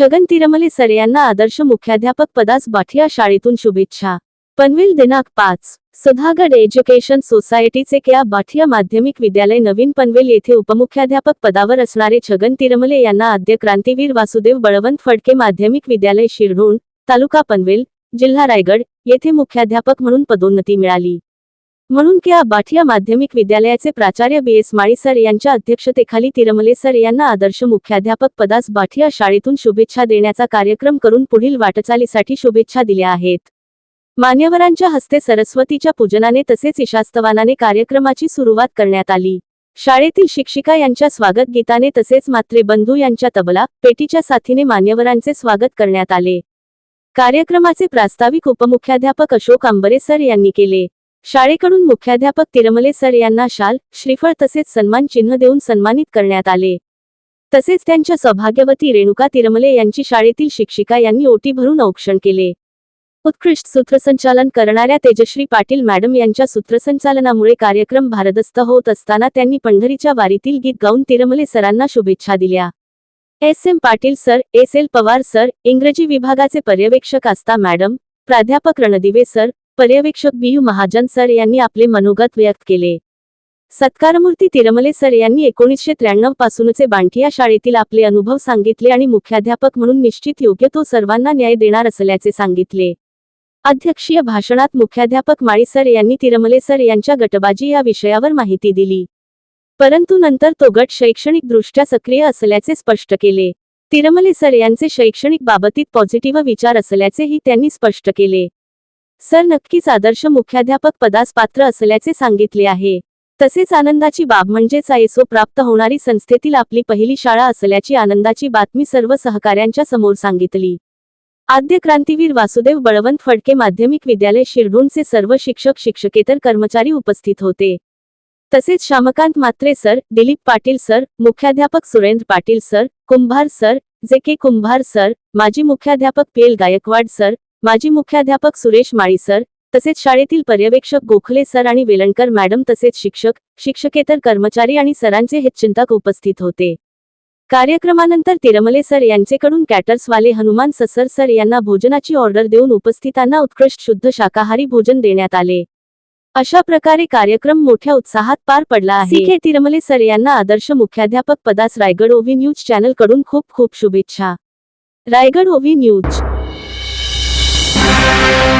Chhagan तिरमले sir यांना आदर्श मुख्याध्यापक पदास बाठिया शाळेतून शुभेच्छा. पनवेल दिनांक पाच सुधागड एज्युकेशन सोसायटीचे क्या बाठिया माध्यमिक विद्यालय नवीन पनवेल येथे उपमुख्याध्यापक पदावर असणारे छगन तिरमले यांना आद्य क्रांतीवीर वासुदेव बळवंत फडके माध्यमिक विद्यालय शिरढोण तालुका पनवेल जिल्हा रायगड येथे मुख्याध्यापक म्हणून पदोन्नती मिळाली. म्हणून क्या बाठिया माध्यमिक विद्यालयाचे प्राचार्य बी एस माळी सर यांच्या अध्यक्षतेखाली तिरमले सर यांना आदर्श मुख्याध्यापक पदास बाठिया शाळेतून शुभेच्छा देण्याचा कार्यक्रम करून पुढील वाटचालीसाठी शुभेच्छा दिल्या आहेत. मान्यवरांच्या हस्ते सरस्वतीच्या पूजनाने तसेच इशास्तवानाने कार्यक्रमाची सुरुवात करण्यात आली. शाळेतील शिक्षिका यांच्या स्वागत गीताने तसेच मात्रेबंधू यांच्या तबला पेटीच्या साथीने मान्यवरांचे स्वागत करण्यात आले. कार्यक्रमाचे प्रास्ताविक उपमुख्याध्यापक अशोक आंबरे सर यांनी केले. शाळेकडून मुख्याध्यापक तिरमले सर यांना शाल श्रीफळ तसेच सन्मान चिन्ह देऊन सन्मानित करण्यात आले. तसेच त्यांच्या सौभाग्यवती रेणुका तिरमले यांची शाळेतील शिक्षिका यांनी ओटी भरून औक्षण केले. उत्कृष्ट सूत्रसंचालन करणाऱ्या तेजश्री पाटील मॅडम यांच्या सूत्रसंचालनामुळे कार्यक्रम भारदस्त होत असताना त्यांनी पंढरीच्या वारीतील गीत गाऊन तिरमले सरांना शुभेच्छा दिल्या. S. M. Patil sir S. L. Pawar sir इंग्रजी विभागाचे पर्यवेक्षक आस्था मॅडम प्राध्यापक रणदिवे सर पर्यवेक्षक बी यू महाजन सर यांनी आपले मनोगत व्यक्त केले. सत्कारमूर्ती तिरमले सर यांनी एकोणीसशे त्र्याण्णव पासूनचे बांठिया शाळेतील आपले अनुभव सांगितले आणि मुख्याध्यापक म्हणून निश्चित योग्य तो सर्वांना न्याय देणार असल्याचे सांगितले. अध्यक्षीय भाषणात मुख्याध्यापक माळी सर यांनी तिरमले सर यांच्या गटबाजी या विषयावर माहिती दिली. परंतु नंतर तो गट शैक्षणिकदृष्ट्या सक्रिय असल्याचे स्पष्ट केले. तिरमले सर यांचे शैक्षणिक बाबतीत पॉझिटिव्ह विचार असल्याचेही त्यांनी स्पष्ट केले. सर नक्कीच आदर्श मुख्याध्यापक पदास पात्र असल्याचे सांगितले आहे. तसेच आनंदाची बाब म्हणजेच आयएसओ प्राप्त होणारी संस्थेतील आपली पहिली शाळा असल्याची आनंदाची बातमी सर्व सहकाऱ्यांच्या समोर सांगितली. आद्य क्रांतीवीर वासुदेव बळवंत फडके माध्यमिक विद्यालय शिरढोणचे सर्व शिक्षक शिक्षकेतर कर्मचारी उपस्थित होते. तसेच श्यामकांत मात्रे सर दिलीप पाटील सर मुख्याध्यापक Surendra Patil sir Kumbhar sir J K Kumbhar sir माजी मुख्याध्यापक पी एल गायकवाड सर माजी मुख्याध्यापक सुरेश माळी सर तसेच शाळेतील पर्यवेक्षक गोखले सर आणि वेलणकर मॅडम तसेच शिक्षक शिक्षकेतर कर्मचारी आणि सरांचे हितचिंतक उपस्थित होते. कार्यक्रमानंतर तिरमले सर यांचेकडून कॅटर्सवाले हनुमान ससर सर यांना भोजनाची ऑर्डर देऊन उपस्थितांना उत्कृष्ट शुद्ध शाकाहारी भोजन देण्यात आले. अशा प्रकारे कार्यक्रम मोठ्या उत्साहात पार पडला आहे. हे तिरमले सर यांना आदर्श मुख्याध्यापक पदास रायगड ओव्ही न्यूज चॅनलकडून खूप खूप शुभेच्छा. Raigad OV news. Thank you.